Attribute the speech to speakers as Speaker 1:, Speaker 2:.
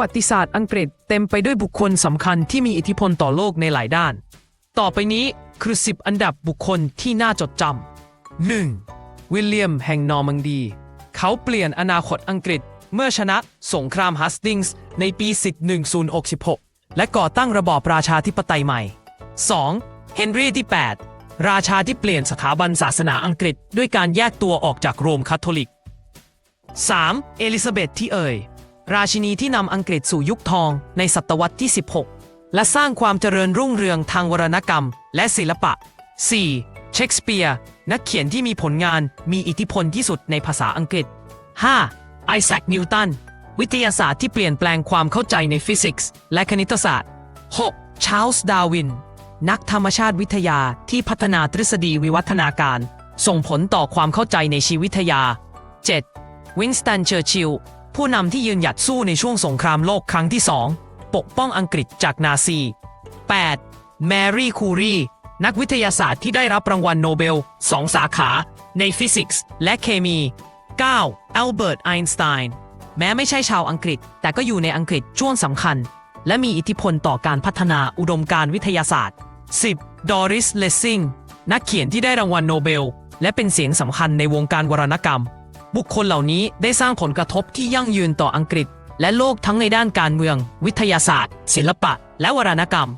Speaker 1: วัติศาสตร์อังกฤษเต็มไปด้วยบุคคลสำคัญที่มีอิทธิพลต่อโลกในหลายด้าน ต่อไปนี้คือ 10 อันดับบุคคลที่น่าจดจำ 1. วิลเลียมแห่งนอร์มังดี เขาเปลี่ยนอนาคตอังกฤษ เมื่อชนะสงครามฮัสติงส์ในปี 1066 และก่อตั้งระบอบราชาธิปไตยใหม่ 2. เฮนรี่ที่ 8 ราชาที่เปลี่ยนสถาบันศาสนาอังกฤษ ด้วยการแยกตัวออกจากโรมคาทอลิก 3. เอลิซาเบธที่เอ่ย ราชินีที่นำอังกฤษสู่ยุคทองในศตวรรษที่ 16 และสร้างความเจริญรุ่งเรืองทางวรรณกรรม และศิลปะ 4. เชคสเปียร์ นักเขียนที่มีผลงานมีอิทธิพลที่สุดในภาษาอังกฤษ 5. ไอแซคนิวตัน วิทยาศาสตร์ที่เปลี่ยนแปลงความเข้าใจในฟิสิกส์ และคณิตศาสตร์ 6. ชาร์ลส์ดาวิน นักธรรมชาติวิทยาที่พัฒนาทฤษฎีวิวัฒนาการ ส่งผลต่อความเข้าใจในชีวิตวิทยา 7. วินสตันเชอร์ชิล ผู้นำที่ยืนหยัดสู้ในช่วงสงครามโลกครั้งที่สองปกป้องอังกฤษจากนาซี 8. แมรี่คูรี นักวิทยาศาสตร์ที่ได้รับรางวัลโนเบลสองสาขาในฟิสิกส์และเคมี 9. อัลเบิร์ต ไอน์สไตน์ แม้ไม่ใช่ชาวอังกฤษ แต่ก็อยู่ในอังกฤษช่วงสำคัญ และมีอิทธิพลต่อการพัฒนาอุดมการวิทยาศาสตร์ 10. ดอริส เลสซิง นักเขียนที่ได้รางวัลโนเบล และเป็นเสียงสำคัญในวงการวรรณกรรม บุคคลเหล่านี้ได้สร้างผลกระทบที่ยั่งยืนต่ออังกฤษ และโลกทั้งในด้านการเมือง วิทยาศาสตร์ ศิลปะ และวรรณกรรม